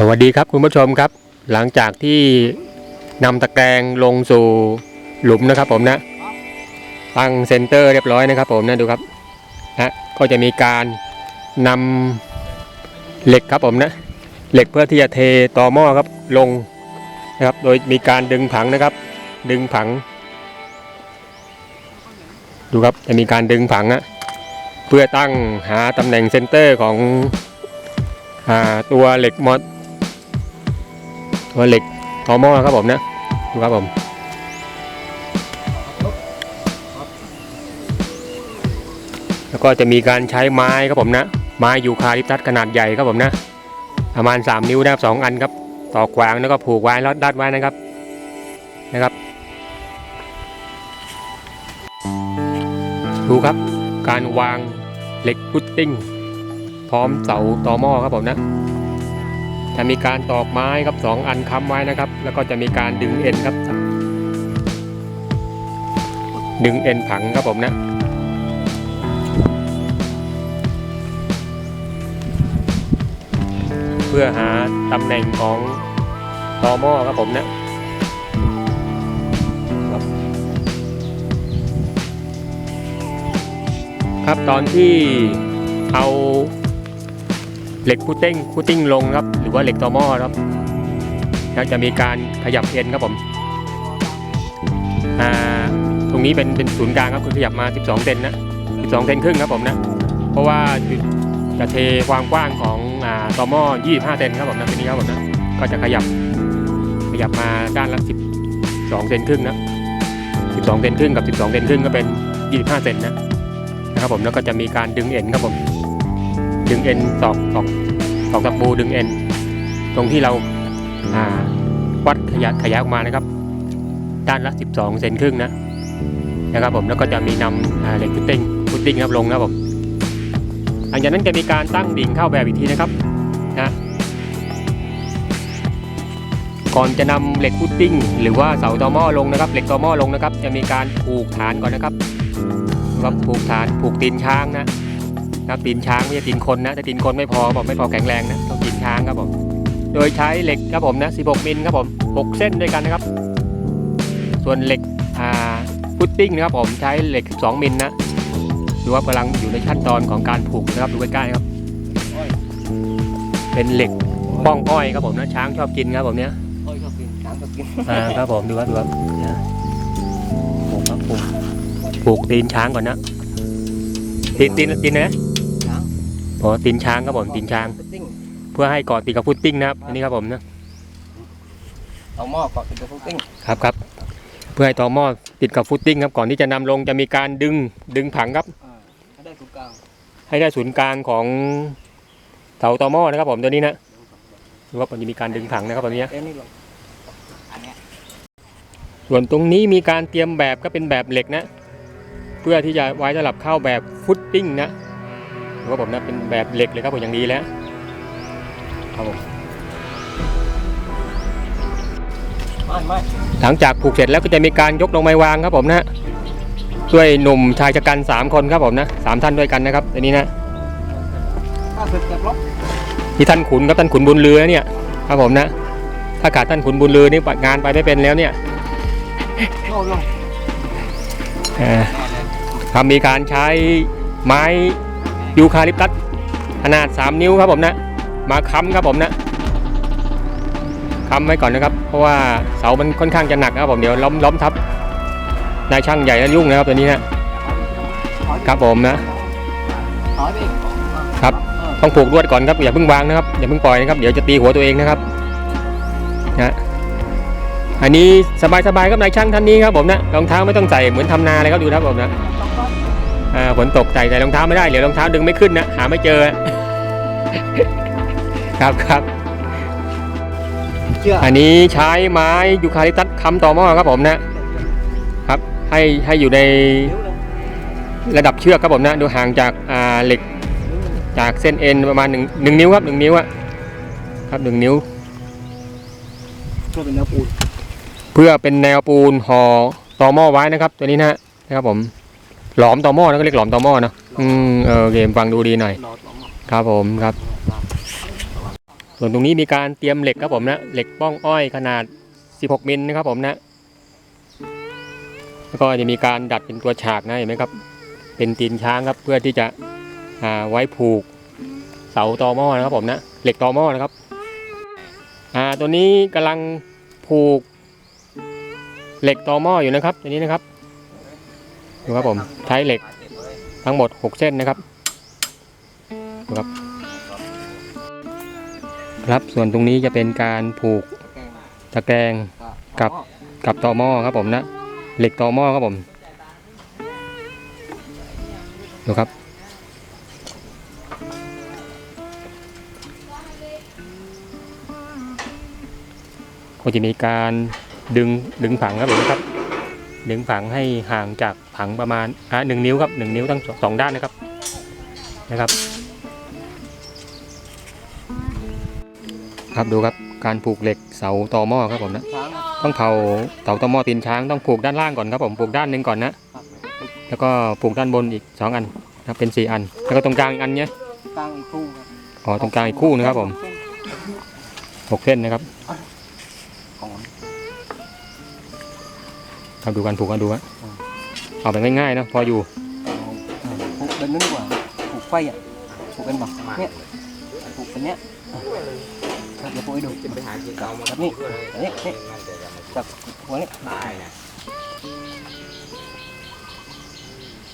สวัสดีครับคุณผู้ชมครับ หลังจากที่นำตะแกรงลงสู่หลุมนะครับ ผมนะตั้งเซนเตอร์เรียบร้อยนะครับ ผมนะดูครับนะก็จะมีการนำเหล็กครับผมนะเหล็กเพื่อที่จะเทต่อหม้อครับลงนะครับ โดยมีการดึงผังนะครับ ดึงผัง ดูครับจะมีการดึงผังอะเพื่อตั้งหาตำแหน่งเซนเตอร์ของอตัวเหล็กมอด ตัวเหล็กทอหม้อครับผมนะดูครับผมแล้วก็จะมีการใช้ไม้ครับผมนะ ไม้ยูคาลิปตัสขนาดใหญ่ครับผมนะ ประมาณ 3 นิ้วนะครับสองอันครับ ต่อกวางแล้วก็ผูกไว้แล้วดัดไว้นะครับนะครับ ดูครับ การวางเหล็กพุตติ้ง พร้อมเสาต่อหม้อครับผมนะ จะมีการตอกไม้ครับสองอันค้ำไว้นะครับ แล้วก็จะมีการดึงเอ็นครับ ดึงเอ็นผังครับผมนะเพื่อหาตำแหน่งของตอหม้อครับผมนะ ครับตอนที่เอา เหล็กพุตติ้งพุตติ้งลงครับ หรือว่าเหล็กตอหม้อครับแล้วจะมีการขยับเอ็นครับผมตรงนี้เป็นเป็นศูนย์กลางครับคือขยับมา 12 เซนนะ 12 เซนครึ่งครับผมนะ เพราะว่าจะเทความกว้างของอ่าตอหม้อ25 เซนครับผมนะทีนี้ครับผมนะ ก็จะขยับขยับมาด้านละ 12 เซนครึ่งนะ 12 เซนครึ่งกับ 12 เซนครึ่งก็เป็น 25 เซนนะนะครับผมแล้วก็จะมีการดึงเอ็นครับผม ดึงเอ็นตอกตอกตอกตะปูดึงเอ็น ตรงที่เราวัดขยะขยะออกมานะครับ ด้านละ 12 เซนครึ่งนะนะครับผมแล้วก็จะมีนำอ่าเหล็กพุตติ้งพุตติ้งครับลงนะครับผมหลังจากนั้นจะมีการตั้งดิ่งเข้าแบบอีกทีนะครับนะก่อนจะนำเหล็กพุตติ้ง หรือว่าเสาตอหม้อลงนะครับ เหล็กตอหม้อลงนะครับ จะมีการผูกฐานก่อนนะครับครับผูกฐานผูกตีนช้างนะ ครับตีนช้างไม่ใช่ตีนคนนะแต่ตีนคนไม่พอบอกไม่พอแข็งแรงนะต้องตีนช้างครับผมโดยใช้เหล็กครับผมนะ 16 มิลครับผม 6 เส้นด้วยกันนะครับ ส่วนเหล็กอ่าพุตติ้งนะครับผมใช้เหล็ก 12 มิลนะดูว่ากำลังอยู่ในขั้นตอนของการผูกนะครับดูใกล้ๆครับ เป็นเหล็กป้องอ้อยครับผมนะช้างชอบกินครับผมเนี้ยอ้อยก็กินช้างก็กินอ่าครับผมดูครับดูครับเนี่ยผูกครับผูกผูกตีนช้างก่อนนะตีนตีนตีนนะ ช้างอ๋อตีนช้างครับผมตีนช้างพุดดิ้งเพื่อให้เกาะติดกับฟุตติ้งนะครับอันนี้ครับผมนะเอาหม้อเกาะติดกับพุดดิ้งครับครับเพื่อให้ต่อหม้อติดกับฟุตติ้งครับก่อนที่จะนำลงจะมีการดึงดึงผังครับอ่าให้ได้ตรงกลางให้ได้ศูนย์กลางของเสาต่อหม้อนะครับผมตัวนี้นะดูว่ามันจะมีการดึงผังนะครับตอนนี้เอ้ยนี่ลงอันเนี้ยส่วนตรงนี้มีการเตรียมแบบก็เป็นแบบเหล็กนะ เพื่อที่จะไว้สำหรับเข้าแบบฟุตติ้งนะ ดูว่าผมนะเป็นแบบเหล็กเลยครับผมอย่างดีแล้วครับผมไม่ไม่หลังจากผูกเสร็จแล้วก็จะมีการยกลงไม้วางครับผมนะด้วยหนุ่มชายชะกันสามคนครับผมนะสามท่านด้วยกันนะครับอันนี้นะถ้าเสร็จเรียบร้อยที่ท่านขุนครับท่านขุนบุญเรือเนี่ยครับผมนะ ถ้าขาดท่านขุนบุญเรือนี่งานไปไม่เป็นแล้วเนี่ยโน่นลงเอ่อทำมีการใช้ไม้ ยูคาลิปตัสขนาด 3 นิ้วครับผมนะ มาค้ำครับผมนะค้ำไว้ก่อนนะครับ เพราะว่าเสามันค่อนข้างจะหนักครับผมเดี๋ยวล้มล้มทับนายช่างใหญ่แล้วยุ่งนะครับตัวนี้นะครับผมนะครับต้องผูกลวดก่อนครับอย่าเพิ่งวางนะครับอย่าเพิ่งปล่อยนะครับเดี๋ยวจะตีหัวตัวเองนะครับนะอันนี้สบายๆครับนายช่างท่านนี้ครับผมนะรองเท้าไม่ต้องใส่เหมือนทำนาเลยครับดูครับผมนะ ฝนตกใส่ใส่รองเท้าไม่ได้เดี๋ยวรองเท้าดึงไม่ขึ้นนะหาไม่เจอ ครับครับเชื่ออันนี้ใช้ไม้ยูคาลิปตัสค้ำต่อหม้อครับผมนะครับให้ให้อยู่ในนิ้วหนึ่งระดับเชือกครับผมนะ ดูห่างจากอ่าเหล็กนิ้วหนึ่งจากเส้นเอ็นประมาณหนึ่งหนึ่งนิ้วครับหนึ่งนิ้วอะครับหนึ่งนิ้ว เพื่อเป็นเนื้อปูนเพื่อเป็นแนวปูนห่อตอหม้อไว้นะครับ ตัวนี้นะฮะนะครับผม หลอมต่อหม้อนะก็เรียกหลอมต่อหม้อเนอะอืมเออโอเคฟังดูดีหน่อย ครับผมครับ ส่วนตรงนี้มีการเตรียมเหล็กครับผมนะเหล็กป้องอ้อยขนาด 16มิลนะครับผมนะ แล้วก็จะมีการดัดเป็นตัวฉากนะเห็นไหมครับ เป็นตีนช้างครับเพื่อที่จะอ่าไว้ผูกเสาตอหม้อนะครับผมนะเหล็กตอหม้อนะครับ อ่าตัวนี้กำลังผูกเหล็กตอหม้ออยู่นะครับตัวนี้นะครับ ดูครับผมใช้เหล็กทั้งหมด 6 เส้นนะครับดูครับ ครับส่วนตรงนี้จะเป็นการผูกตะแกรงกับกับต่อหม้อครับผมนะเหล็กต่อหม้อครับผมดูครับก็จะมีการดึงดึงผังครับผมนะครับ ดึงผังให้ห่างจากผังประมาณอะหนึ่งนิ้วครับหนึ่งนิ้วทั้งสองด้านนะครับนะครับ ครับดูครับการผูกเหล็กเสาตอหม้อครับผมนะช้างต้องเผาเต่าตะหม้อตีนช้างต้องผูกด้านล่างก่อนครับผมผูกด้านหนึ่งก่อนนะครับแล้วก็ผูกด้านบนอีกสองอันนะครับเป็นสี่อัน แล้วก็ตรงกลางอีกอันเนี้ยตั้งอีกคู่ครับอ๋อตรงกลางอีกคู่นะครับผมหกเส้นนะครับ ครับดูกันผูกกันดูฮะอืมเอาแบบง่ายๆนะพออยู่เอาผูกเป็นนั่นดีกว่าผูกไฟอะผูกเป็นแบบเนี่ยผูกเป็นเนี้ยอะเดี๋ยวผูกให้ดูจะไปหากินเอามาแบบนี้แบบนี้นี่มันจะจะมาจากหัวนี้ตายนะ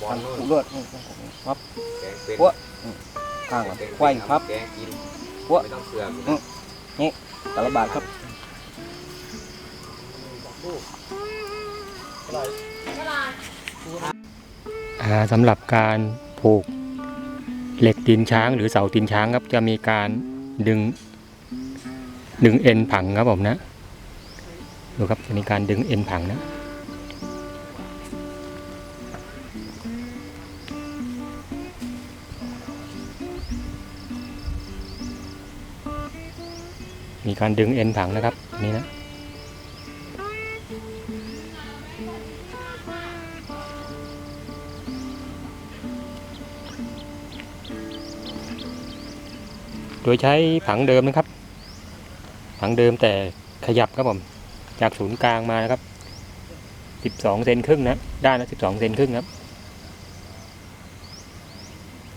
บอลทำนู่นผูกลวดนี่ครับแกงเป็นหัวข้างก่อนไฟครับแกงกินหัวไม่ต้องเสือกแต่ละบาทครับ อ่าสำหรับการผูกเหล็กตีนช้างหรือเสาตีนช้างครับจะมีการดึง ดึงเอ็นผังครับผมนะดูครับจะมีการดึงเอ็นผังนะมีการดึงเอ็นผังนะครับนี่นะ โดยใช้ผังเดิมนะครับ ผังเดิมแต่ขยับครับผม จากศูนย์กลางมานะครับ12เซนครึ่งนะด้านละ12เซนครึ่งครับ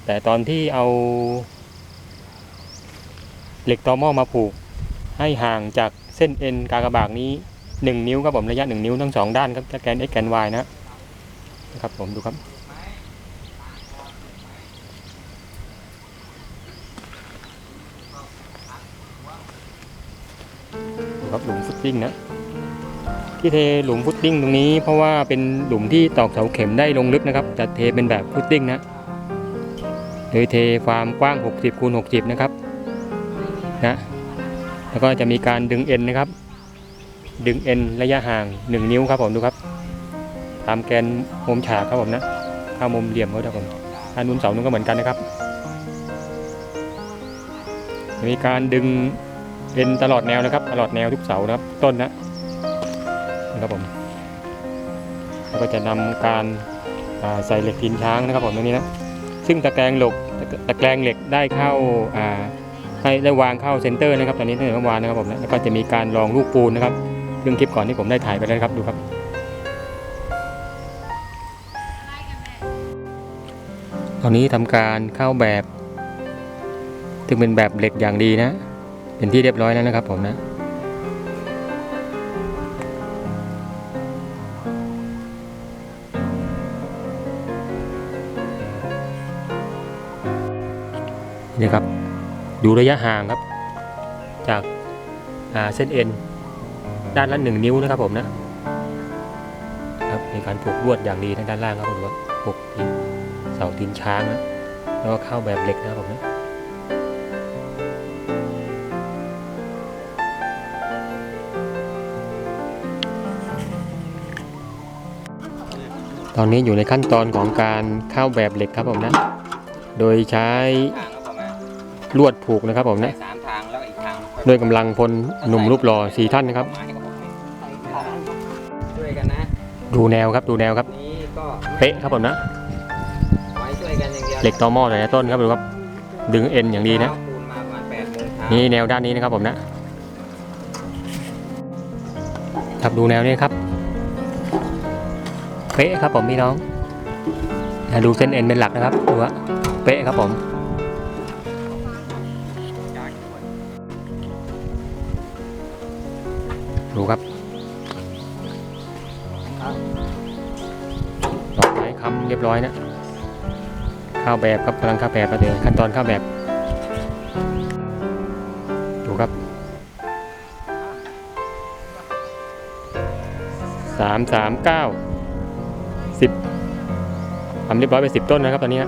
แต่ตอนที่เอาเหล็กตอหม้อมาผูก ให้ห่างจากเส้นเอ็นกากระบากนี้1นิ้วครับผมระยะ1นิ้วทั้งสองด้านครับแกน x แกน y นะนะครับผมดูครับ ดูิ้งนะ ที่เทหลุมฟุตติ้งตรงนี้ เพราะว่าเป็นหลุมที่ตอกเสาเข็มได้ลงลึกนะครับจะเทเป็นแบบฟุตติ้งนะโดยเทความกว้าง 60คูณ60 นะครับนะแล้วก็จะมีการดึงเอ็นนะครับ ดึงเอ็นระยะห่าง 1 นิ้วครับผมดูครับตามแกนมุมฉากครับผมนะถ้ามุมเหลี่ยมก็ได้ผมถ้ามุมเสานู้นก็เหมือนกันนะครับมีการดึง เอ็นตลอดแนวนะครับ ตลอดแนวทุกเสานะครับ ต้นนะนะครับผมแล้วก็จะนำการาใส่เหล็กทินช้างนะครับผมตรงนี้นะซึ่งตะแกรงเหล็กตะแกรงเหล็กได้เข้าาให้ได้วางเข้าเซนเตอร์นะครับตอนนี้ตั้งแต่เมื่อวานนะครับผมนะแล้วก็จะมีการรองลูกปูนนะครับซึ่งคลิปก่อนที่ผมได้ถ่ายไปแล้วครับดูครับตอนนี้ทำการเข้าแบบซึ่งเป็นแบบเหล็กอย่างดีนะ เป็นที่เรียบร้อยแล้วนะครับผมนะนี่ครับ ดูระยะห่างครับ จากาเส้นเอ็น ด้านละหนึ่งนิ้วนะครับผมนะครับมีการผูกลวดอย่างดีทางด้านล่างครับผมว่าผูกเสาตีนช้างนะแล้วก็เข้าแบบเหล็กนะครับผมนะ ตอนนี้อยู่ในขั้นตอนของการเข้าแบบเหล็กครับผมนะ โดยใช้ลวดผูกนะครับผมนะด้วยกำลังพลหนุ่มรูปหล่อสี่ท่านนะครับ ดูแนวครับดูแนวครับ เป๊ะครับผมนะ เหล็กตอหม้อแต่ละต้นครับดูครับ ดึงเอ็นอย่างดีนะ นี่แนวด้านนี้นะครับผมนะครับดูแนวนี้ครับ เป๊ะครับผมพี่น้องดูเส้นเอ็นเป็นหลักนะครับดูว่าเป๊ะครับผมดูครับดอกไม้ค้ำเรียบร้อยนะข้าวแบบครับกำลังข้าแบบแล้วเดี๋ยวขั้นตอนข้าแบบ ดูครับสามสามเก้า ทำเรียบร้อยไปสิบต้นนะครับตอนนี้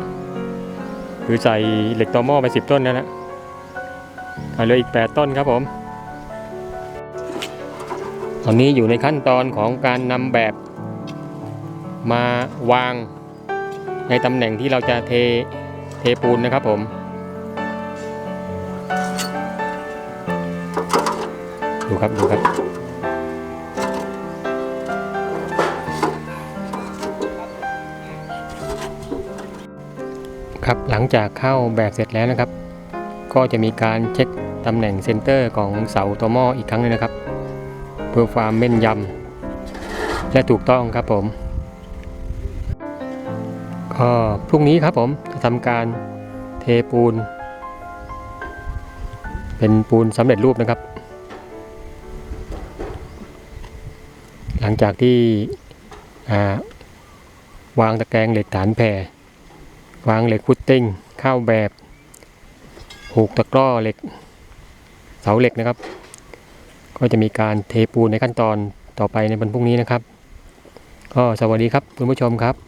คือใส่เหล็กตอหม้อไปสิบต้นแล้วนะเอาเหลืออีกแปดต้นครับผม ตอนนี้อยู่ในขั้นตอนของการนำแบบมาวางในตำแหน่งที่เราจะเทเทปูนนะครับผมดูครับดูครับ ครับหลังจากเข้าแบบเสร็จแล้วนะครับ ก็จะมีการเช็คตำแหน่งเซนเตอร์ของเสาตัวหม้ออีกครั้งหนึงนะครับ เพื่อความแม่นยำและถูกต้องครับผมก็พรุ่งนี้ครับผมจะทำการเทปูน เป็นปูนสำเร็จรูปนะครับ หลังจากที่วางตะแกรงเหล็กฐานแผ่ วางเหล็กฟุตติ้งเข้าแบบผูกตะกร้อเหล็ก เสาเหล็กนะครับ ก็จะมีการเทปูนในขั้นตอนต่อไปในวันพรุ่งนี้นะครับ ก็สวัสดีครับคุณผู้ชมครับ